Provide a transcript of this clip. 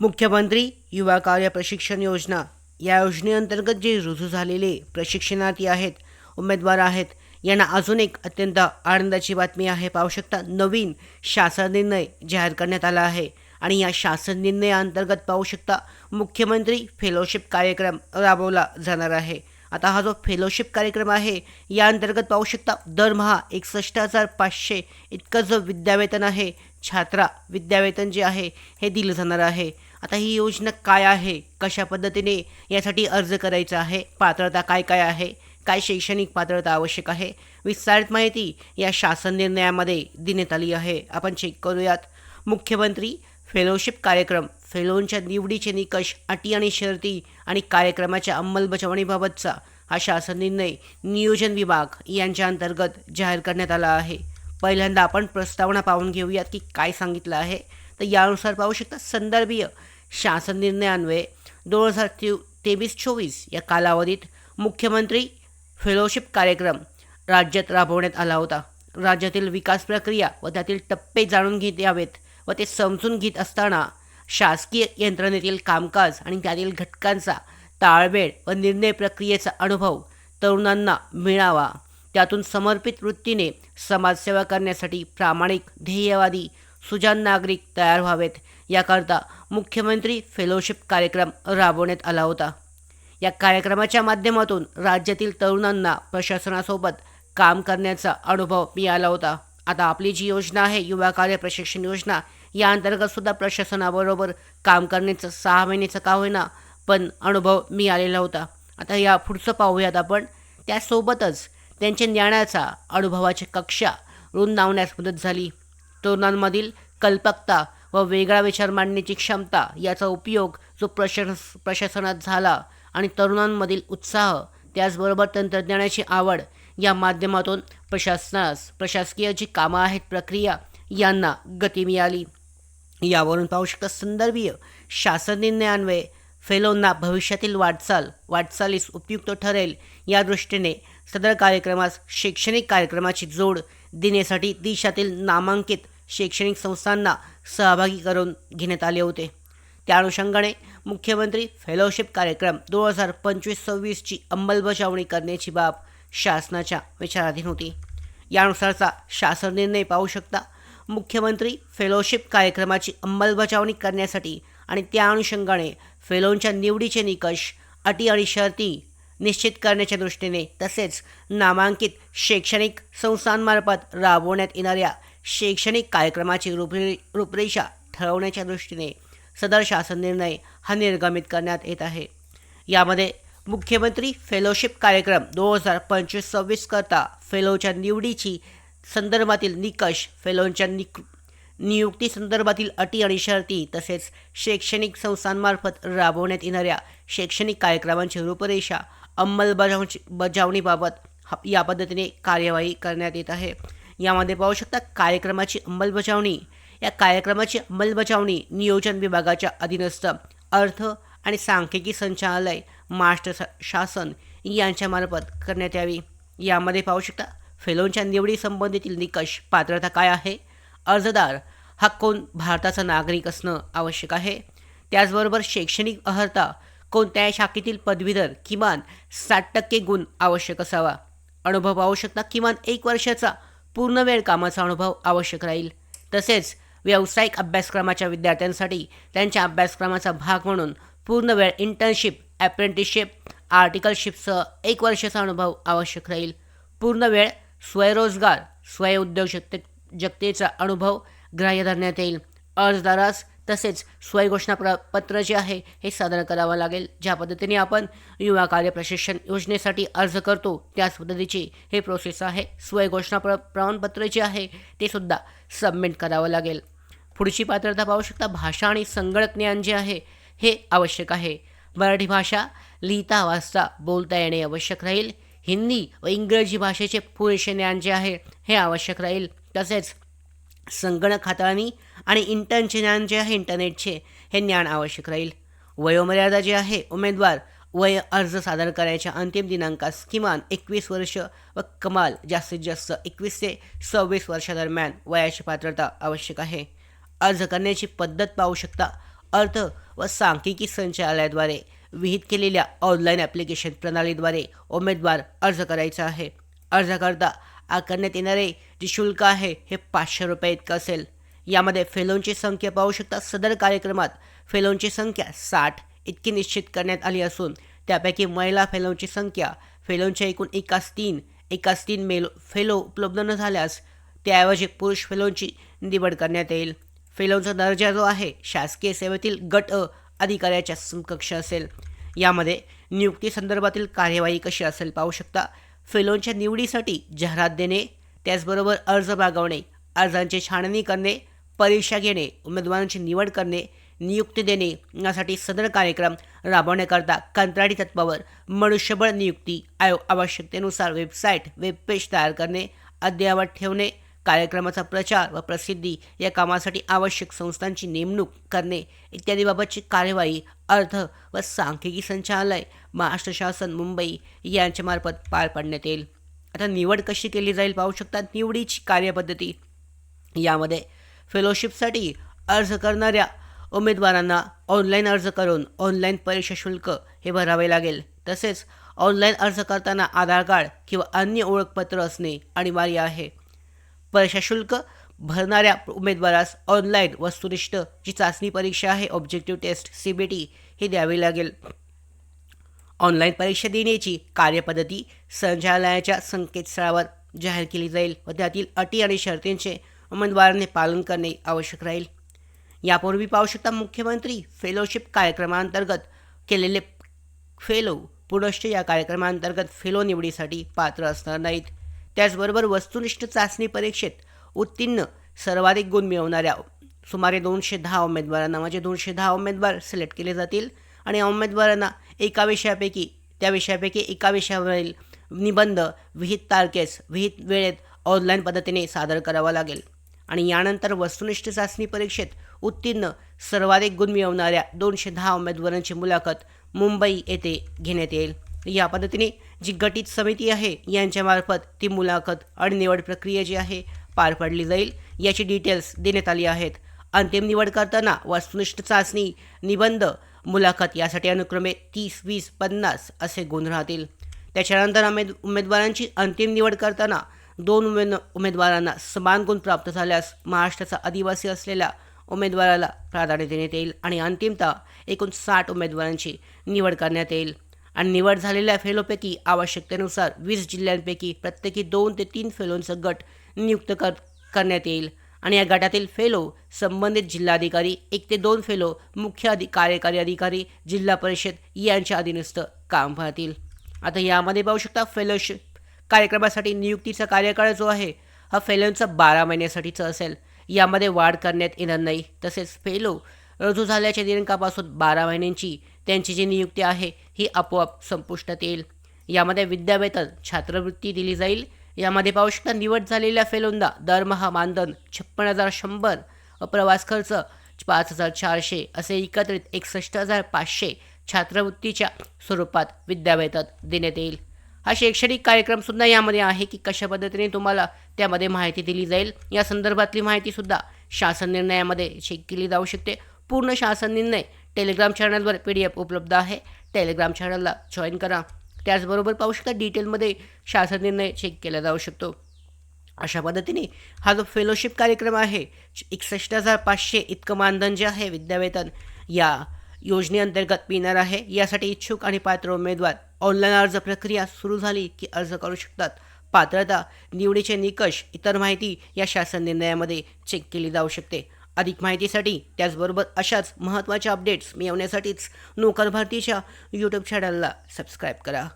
मुख्यमंत्री युवा कार्य प्रशिक्षण योजना. या योजनेअंतर्गत जे रुजू झालेले प्रशिक्षणार्थी आहेत उमेदवार आहेत यांना अजून एक अत्यंत आनंदाची बातमी आहे. पाहू शकता नवीन शासन निर्णय जाहीर करण्यात आला आहे. आणि या शासन निर्णयाअंतर्गत पाहू शकता मुख्यमंत्री फेलोशिप कार्यक्रम राबवला जाणार आहे. आता हा जो फेलोशिप कार्यक्रम आहे या अंतर्गत पाहू शकता दरमहा एकसष्ट हजार पाचशे इतकं जो विद्यावेतन आहे छात्रा विद्यावेतन जे आहे हे दिलं जाणार आहे. आता ही योजना काय आहे? कशा पद्धतीने यासाठी अर्ज करायचा आहे? पात्रता काय काय आहे? काय शैक्षणिक पात्रता आवश्यक आहे? विस्तारित माहिती या शासन निर्णयामध्ये देण्यात आली आहे. आपण चेक करूयात. मुख्यमंत्री फेलोशिप कार्यक्रम फेलोंच्या निवडीचे निकष अटी आणि शर्ती आणि कार्यक्रमाच्या अंमलबजावणीबाबतचा हा शासन निर्णय नियोजन विभाग यांच्या अंतर्गत जाहीर करण्यात आला आहे. पहिल्यांदा आपण प्रस्तावना पाहून घेऊयात की काय सांगितलं आहे. तर यानुसार पाहू शकता संदर्भीय शासन निर्णयान्वये दोन हजार ते तेवीस चोवीस या कालावधीत मुख्यमंत्री फेलोशिप कार्यक्रम राज्यात राबवण्यात आला होता. राज्यातील विकास प्रक्रिया व त्यातील टप्पे जाणून घेत यावेत व ते समजून घेत असताना शासकीय यंत्रणेतील कामकाज आणि त्यातील घटकांचा ताळमेळ व निर्णय प्रक्रियेचा अनुभव तरुणांना मिळावा. त्यातून समर्पित वृत्तीने समाजसेवा करण्यासाठी प्रामाणिक ध्येयवादी सुजान नागरिक तयार व्हावेत. याकरता मुख्यमंत्री फेलोशिप कार्यक्रम राबवण्यात आला होता. या कार्यक्रमाच्या माध्यमातून राज्यातील तरुणांना प्रशासनासोबत काम करण्याचा अनुभव मिळाला होता. आता आपली जी योजना आहे युवा कार्य प्रशिक्षण योजना या अंतर्गत सुद्धा प्रशासनाबरोबर काम करण्याचं सहा महिन्याचं का होईना पण अनुभव मिळालेला होता. आता या पुढचं पाहूयात आपण. त्यासोबतच त्यांच्या ज्ञानाचा अनुभवाची कक्षा रुंदावण्यास मदत झाली. तरुणांमधील कल्पकता व वेगळा विचार मांडण्याची क्षमता याचा उपयोग जो प्रशास प्रशासनात झाला आणि तरुणांमधील उत्साह त्याचबरोबर तंत्रज्ञानाची आवड या माध्यमातून प्रशासनास प्रशासकीय जी कामं आहेत प्रक्रिया यांना गती मिळाली. यावरून पाहू शकता संदर्भीय शासन निर्णयान्वये फेलोंना भविष्यातील वाटचाल वाटचालीस उपयुक्त ठरेल या दृष्टीने सदर कार्यक्रमास शैक्षणिक कार्यक्रमाची जोड देण्यासाठी देशातील नामांकित शैक्षणिक संस्थांना सहभागी करून घेण्यात आले होते. त्या अनुषंगाने मुख्यमंत्री फेलोशिप कार्यक्रम दोन हजार पंचवीस सव्वीसची अंमलबजावणी करण्याची बाब शासनाच्या विचाराधीन होती. यानुसारचा शासन निर्णय पाहू शकता मुख्यमंत्री फेलोशिप कार्यक्रमाची अंमलबजावणी करण्यासाठी आणि त्या अनुषंगाने फेलोंच्या निवडीचे निकष अटी आणि शर्ती निश्चित करण्याच्या दृष्टीने तसेच नामांकित शैक्षणिक संस्थांमार्फत राबवण्यात येणाऱ्या शैक्षणिक कार्यक्रमाची रूपरे रूपरेषा ठरवण्याच्या दृष्टीने सदर शासन निर्णय हा निर्गमित करण्यात येत आहे. यामध्ये मुख्यमंत्री फेलोशिप कार्यक्रम दोन हजार पंचवीस सव्वीस करता फेलोच्या निवडीची संदर्भातील निकष फेलोंच्या निक नियुक्ती संदर्भातील अटी आणि शर्ती तसेच शैक्षणिक संस्थांमार्फत राबवण्यात येणाऱ्या शैक्षणिक कार्यक्रमांची रूपरेषा अंमलबजावणी बजावणीबाबत या पद्धतीने कार्यवाही करण्यात येत आहे. यामध्ये पाहू शकता कार्यक्रमाची अंमलबजावणी. या कार्यक्रमाची अंमलबजावणी नियोजन विभागाच्या अधीनस्थ अर्थ आणि सांख्यिकी संचालनालय महाराष्ट्र शासन यांच्यामार्फत करण्यात यावी. यामध्ये पाहू शकता फेलोंच्या निवडीसंबंधीतील निकष पात्रता काय आहे? अर्जदार हा कोण? भारताचा नागरिक असणं आवश्यक आहे. त्याचबरोबर शैक्षणिक अर्हता कोणत्याही शाखेतील पदवीधर किमान साठ टक्के गुण आवश्यक असावा? अनुभव पाहू शकता किमान एक वर्षाचा पूर्ण वेळ कामाचा अनुभव आवश्यक राहील. तसेच व्यावसायिक अभ्यासक्रमाच्या विद्यार्थ्यांसाठी त्यांच्या अभ्यासक्रमाचा भाग म्हणून पूर्ण वेळ इंटर्नशिप ॲप्रेंटिसशिप आर्टिकलशिपसह एक वर्षाचा अनुभव आवश्यक राहील. पूर्ण वेळ स्वयंरोजगार स्वयंउद्योजकते जगतेचा अनुभव ग्राह्य धरण्यात येईल. अर्जदारास तसेच स्वयंघोषणा प्र पत्र जे आहे हे सादर करावं लागेल. ज्या पद्धतीने आपण युवा कार्य प्रशिक्षण योजनेसाठी अर्ज करतो त्याच पद्धतीची हे प्रोसेस आहे. स्वयंघोषणा प्र प्रमाणपत्र जे आहे ते सुद्धा सबमिट करावं लागेल. पुढची पात्रता पाहू शकता. भाषा आणि संगणक ज्ञान जे आहे हे आवश्यक आहे. मराठी भाषा लिहिता वाचता बोलता येणे आवश्यक राहील. हिंदी व इंग्रजी भाषेचे पुरेसे ज्ञान जे आहे हे आवश्यक राहील. तसेच संगणक हाताळणी आणि इंटर्नचे ज्ञान जे आहे इंटरनेटचे हे ज्ञान आवश्यक राहील. वयोमर्यादा जी आहे उमेदवार वय अर्ज सादर करायच्या अंतिम दिनांकास किमान एकवीस वर्ष व कमाल जास्तीत जास्त एकवीस ते सव्वीस वर्षादरम्यान वयाची पात्रता आवश्यक आहे. अर्ज करण्याची पद्धत पाहू शकता. अर्थ व सांख्यिकी संचालयाद्वारे विहित केलेल्या ऑनलाईन ॲप्लिकेशन प्रणालीद्वारे उमेदवार अर्ज करायचा आहे. अर्ज करता आकारण्यात येणारे जे शुल्क आहे हे पाचशे रुपये इतकं असेल. यामध्ये फेलोंची संख्या पाहू शकता. सदर कार्यक्रमात फेलोंची संख्या साठ इतकी निश्चित करण्यात आली असून त्यापैकी महिला फेलोंची संख्या फेलोंच्या एकूण एकाच तीन एकाच तीन मेलो फेलो उपलब्ध न झाल्यास त्याऐवजी पुरुष फेलोंची निवड करण्यात येईल. फेलोंचा दर्जा जो आहे शासकीय सेवेतील गट अ अधिकाऱ्याच्या समकक्ष असेल. यामध्ये नियुक्ती संदर्भातील कार्यवाही कशी असेल पाहू शकता. फेलोंच्या निवडीसाठी जाहिरात देणे त्याचबरोबर अर्ज मागवणे अर्जांची छाननी करणे परीक्षा घेणे उमेदवारांची निवड करणे नियुक्ती देणे यासाठी सदर कार्यक्रम राबवण्याकरता कंत्राटी तत्वावर मनुष्यबळ नियुक्ती आयोग आवश्यकतेनुसार वेबसाईट वेबपेज तयार करणे अद्ययावत ठेवणे कार्यक्रमाचा प्रचार व प्रसिद्धी या कामासाठी आवश्यक संस्थांची नेमणूक करणे इत्यादीबाबतची कार्यवाही अर्थ व सांख्यिकी संचालय महाराष्ट्र शासन मुंबई यांच्यामार्फत पार पाडण्यात येईल. आता निवड कशी केली जाईल पाहू शकता. निवडीची कार्यपद्धती यामध्ये फेलोशिपसाठी अर्ज करणाऱ्या उमेदवारांना ऑनलाईन अर्ज करून ऑनलाईन परीक्षा शुल्क हे भरावे लागेल. तसेच ऑनलाईन अर्ज करताना आधार कार्ड किंवा अन्य ओळखपत्र असणे अनिवार्य आहे. परीक्षा शुल्क भरणाऱ्या उमेदवारास ऑनलाईन वस्तुनिष्ठ जी चाचणी परीक्षा आहे objective test C B T ही द्यावी लागेल. ऑनलाईन परीक्षा देण्याची कार्यपद्धती संचालनालयाच्या संकेतस्थळावर जाहीर केली जाईल व त्यातील अटी आणि शर्तींचे उमेदवारांनी पालन करणे आवश्यक राहील. यापूर्वी पाहू शकता मुख्यमंत्री फेलोशिप कार्यक्रमांतर्गत केलेले फेलो पुनश्च या कार्यक्रमांतर्गत फेलो निवडीसाठी पात्र असणार नाहीत. त्याचबरोबर वस्तुनिष्ठ चाचणी परीक्षेत उत्तीर्ण सर्वाधिक गुण मिळवणाऱ्या सुमारे दोनशे दहा उमेदवारांना म्हणजे दोनशे दहा उमेदवार सिलेक्ट केले जातील. आणि उमेदवारांना एका विषयापैकी त्या विषयापैकी एका विषयावरील निबंध विहित तारखेस विहित वेळेत ऑनलाईन पद्धतीने सादर करावा लागेल. आणि यानंतर वस्तुनिष्ठ चाचणी परीक्षेत उत्तीर्ण सर्वाधिक गुण मिळवणाऱ्या दोनशे दहा उमेदवारांची मुलाखत मुंबई येथे घेण्यात येईल. या पद्धतीने जी गटित समिती आहे यांच्यामार्फत ती मुलाखत आणि निवड प्रक्रिया जी आहे पार पाडली जाईल. याची डिटेल्स देण्यात आली आहेत. अंतिम निवड करताना वस्तुनिष्ठ चाचणी निबंध मुलाखत यासाठी अनुक्रमे तीस वीस पन्नास असे गुण राहतील. त्याच्यानंतर उमेद उमेदवारांची अंतिम निवड करताना दोन उमेद उमेदवारांना समान गुण प्राप्त झाल्यास महाराष्ट्राचा आदिवासी असलेल्या उमेदवाराला प्राधान्य देण्यात येईल आणि अंतिमतः एकूण साठ उमेदवारांची निवड करण्यात येईल. आणि निवड झालेल्या फेलोपैकी आवश्यकतेनुसार वीस जिल्ह्यांपैकी प्रत्येकी दोन ते तीन फेलोंचा गट नियुक्त कर करण्यात येईल. आणि या गटातील फेलो संबंधित जिल्हाधिकारी एक ते दोन फेलो मुख्य अधि कार्यकारी अधिकारी जिल्हा परिषद यांच्या अधीनस्थ काम पाहतील. आता यामध्ये पाहू शकता फेलोशिप कार्यक्रमासाठी नियुक्तीचा कार्यकाळ जो आहे हा फेलोंचा बारा महिन्यासाठीचा असेल. यामध्ये वाढ करण्यात येणार नाही. तसेच फेलो रुजू झाल्याच्या दिनांकापासून बारा महिन्यांची त्यांची जी नियुक्ती आहे ही आपोआप संपुष्टात येईल. यामध्ये विद्यावेतन छात्रवृत्ती दिली जाईल. यामध्ये पाहू शकता निवड झालेल्या फेलोंदा दरमहा मानधन छप्पन हजार शंभर प्रवास खर्च पाच हजार चारशे असे एकत्रित एकसष्ट हजार पाचशे छात्रवृत्तीच्या स्वरूपात विद्यावेतन देण्यात येईल. हा शैक्षणिक कार्यक्रमसुद्धा यामध्ये आहे की कशा पद्धतीने तुम्हाला त्यामध्ये माहिती दिली जाईल या संदर्भातली माहितीसुद्धा शासन निर्णयामध्ये चेक केली जाऊ शकते. पूर्ण शासन निर्णय टेलिग्राम चॅनलवर पी डी एफ उपलब्ध आहे. टेलिग्राम चॅनलला जॉईन करा. त्याचबरोबर पाहू शकता डिटेलमध्ये शासन निर्णय चेक केला जाऊ शकतो. अशा पद्धतीने हा जो फेलोशिप कार्यक्रम आहे एकसष्ट हजार पाचशे इतकं मानधन जे आहे विद्यावेतन या योजनेअंतर्गत मिळणार आहे. यासाठी इच्छुक आणि पात्र उमेदवार ऑनलाईन अर्ज प्रक्रिया सुरू झाली की अर्ज करू शकतात. पात्रता निवडीचे निकष इतर माहिती या शासन निर्णयामध्ये चेक केली जाऊ शकते. अधिक माहितीसाठी त्याचबरोबर अशाच महत्त्वाच्या अपडेट्स मिळवण्यासाठीच नोकर भारतीच्या यूट्यूब चॅनलला सबस्क्राईब करा.